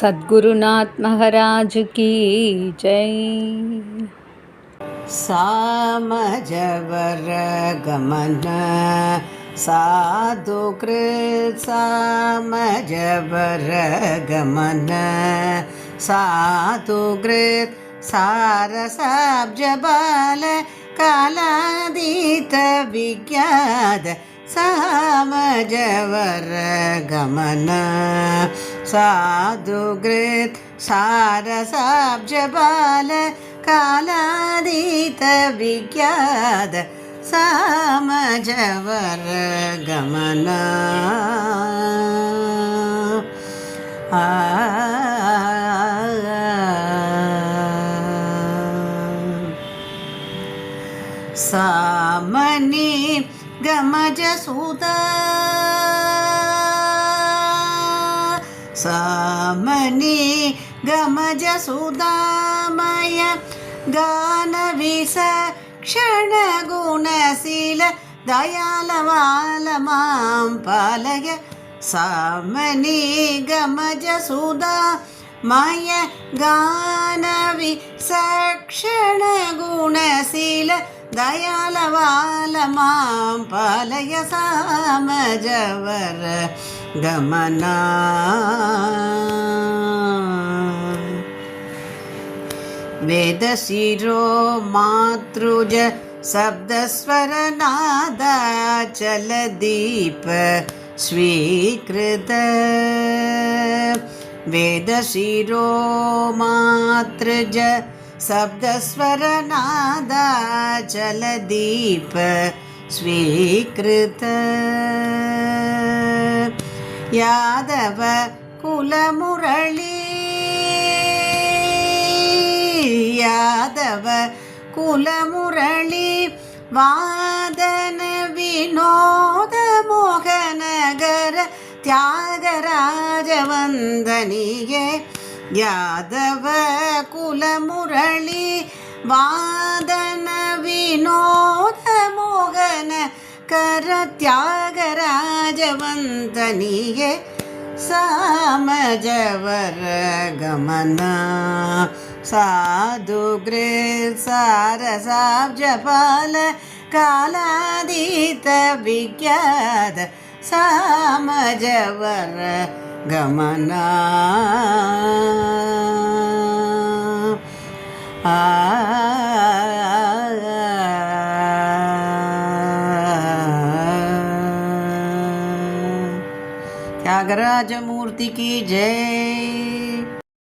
सद्गुरुनाथ महाराज की जय सामजवर गमन साधुकृत् सामजवर गमन साधुकृत् सारसाब्जबाल कालादीत विज्ञात सामजवर गमन साधुकृत् सारसाब्जबाल कालादीत विज्ञात सामजवर गमन आ सामनि गमजसुता। सामनि गमजसुदामय गानविस क्षणगुणशील दयालवाल मां पालय। सामनि गमजसुदा मय। गानवि सक्षणगुणशील दयालवाल मां पालय सामजवर गमना। वेदशिरो मातृज शब्दस्वरनादाचलदीप स्वीकृत। वेदशिरो मातृज शब्दस्वरनादाचलदीप स्वीकृत यादव कुलमुरळी यादव कुलमुरळी वादन विनोद मोहनगर त्यागराजवन्दनीये யாதவ குலமுரளி வாதன வினோத மோகன கரத்யாகராஜவந்தனியே சாமஜவர கமனா சாதுகிரே சாரசாப்ஜபால காலாதீத விக்யாத சாமஜவர गमना त्यागराज मूर्ति की जय